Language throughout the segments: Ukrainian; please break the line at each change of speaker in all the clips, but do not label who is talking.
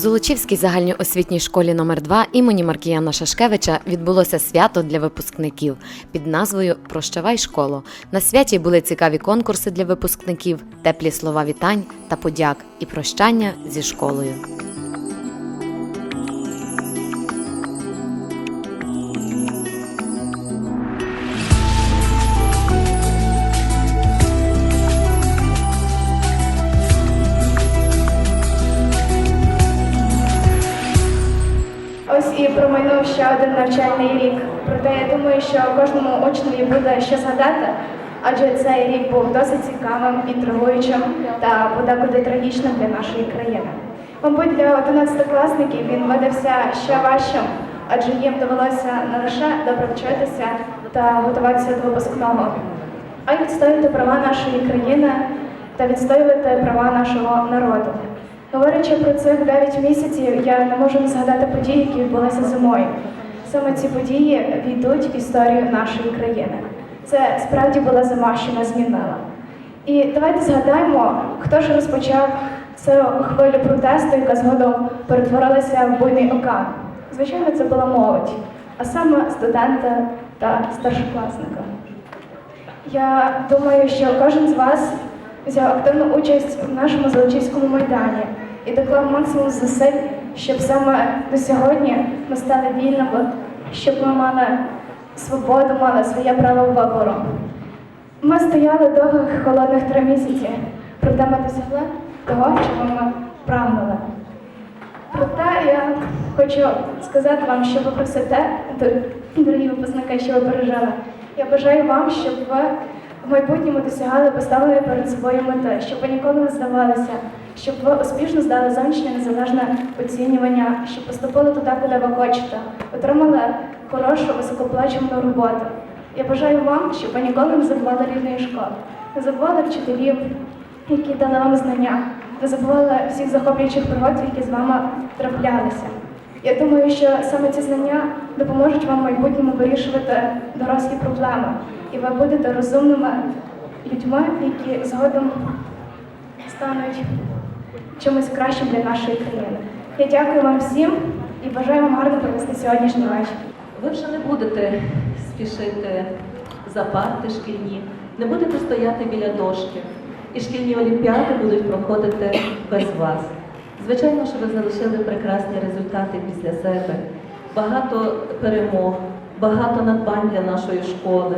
Золочівській загальноосвітній школі номер 2 імені Маркіяна Шашкевича відбулося свято для випускників під назвою Прощавай школу. На святі були цікаві конкурси для випускників, теплі слова вітань та подяк і прощання зі школою.
І ще один навчальний рік. Проте я думаю, що кожному учневі буде що згадати, адже цей рік був досить цікавим, інтригуючим та подекуди трагічним для нашої країни. Мабуть, для 11-класників він видався ще важчим, адже їм довелося не лише добре вчитися та готуватися до випускного, а й відстоювати права нашої країни та відстоювати права нашого народу. Говорячи про цих 9 місяців, я не можу не згадати події, які відбулися зимою. Саме ці події війдуть в історію нашої країни. Це справді була зима, що нас змінила. І давайте згадаємо, хто ж розпочав цю хвилю протесту, яка згодом перетворилася в буйний океан. Звичайно, це була молодь, а саме студенти та старшокласники. Я думаю, що кожен з вас взяв активну участь в нашому Золочівському майдані і доклав максимум зусиль, щоб саме до сьогодні ми стали вільними, щоб ми мали свободу, мали своє право вибору. Ми стояли довгих холодних три місяці, проте ми досягли того, чого ми прагнули. Проте я хочу сказати вам, що ви просите, дор- дорогі випускники, що ви пережили. Я бажаю вам, щоб ви в майбутньому досягали поставленої перед собою мети, щоб ви ніколи не здавалися, щоб ви успішно здали зовнішнє незалежне оцінювання, щоб поступили туди, куди ви хочете, отримали хорошу високоплачувану роботу. Я бажаю вам, щоб ви ніколи не забували рідної школи, не забували вчителів, які дали вам знання, не забували всіх захоплюючих пригод, які з вами траплялися. Я думаю, що саме ці знання допоможуть вам в майбутньому вирішувати дорослі проблеми, і ви будете розумними людьми, які згодом стануть чимось кращим для нашої країни. Я дякую вам всім і бажаю вам гарно провести сьогоднішній вечір.
Ви вже не будете спішити за парти шкільні, не будете стояти біля дошки, і шкільні олімпіади будуть проходити без вас. Звичайно, що ви залишили прекрасні результати після себе, багато перемог, багато надбань для нашої школи.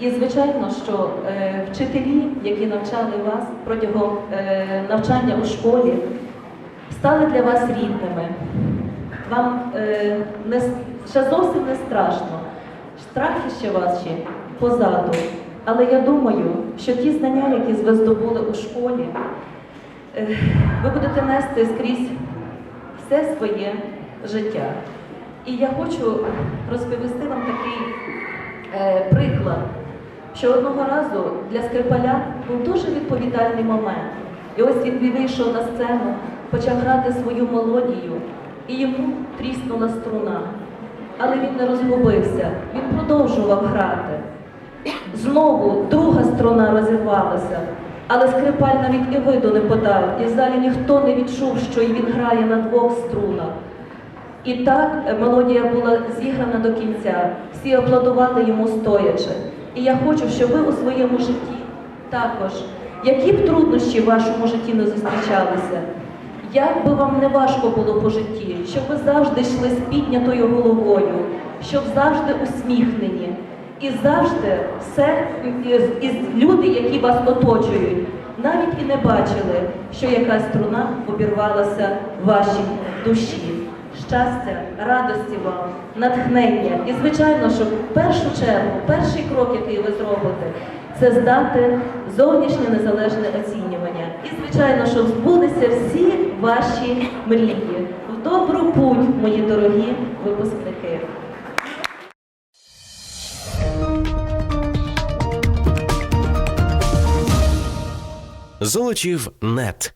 І звичайно, що е, вчителі, які навчали вас протягом е, навчання у школі, стали для вас рідними. Вам е, не, ще зовсім не страшно. Страхи ще ваші позаду. Але я думаю, що ті знання, які ви здобули у школі, е, ви будете нести скрізь все своє життя. І я хочу розповісти вам такий е, приклад, що одного разу для Скрипаля був дуже відповідальний момент. І ось він вийшов на сцену, почав грати свою мелодію, і йому тріснула струна. Але він не розгубився, він продовжував грати. Знову друга струна розірвалася, але скрипаль навіть і виду не подав, і в залі ніхто не відчув, що він грає на двох струнах. І так е, мелодія була зіграна до кінця. Всі аплодували йому стоячи. І я хочу, щоб ви у своєму житті також, які б труднощі в вашому житті не зустрічалися, як би вам не важко було по житті, щоб ви завжди йшли з піднятою головою, щоб завжди усміхнені. І завжди все із люди, які вас оточують, навіть і не бачили, що якась струна обірвалася в вашій душі. Щастя, радості вам, натхнення. І, звичайно, що в першу чергу, перший крок, який ви зробите, це здати зовнішнє незалежне оцінювання. І, звичайно, що збулися всі ваші мрії. В добру путь, мої дорогі випускники.
Золочів нет.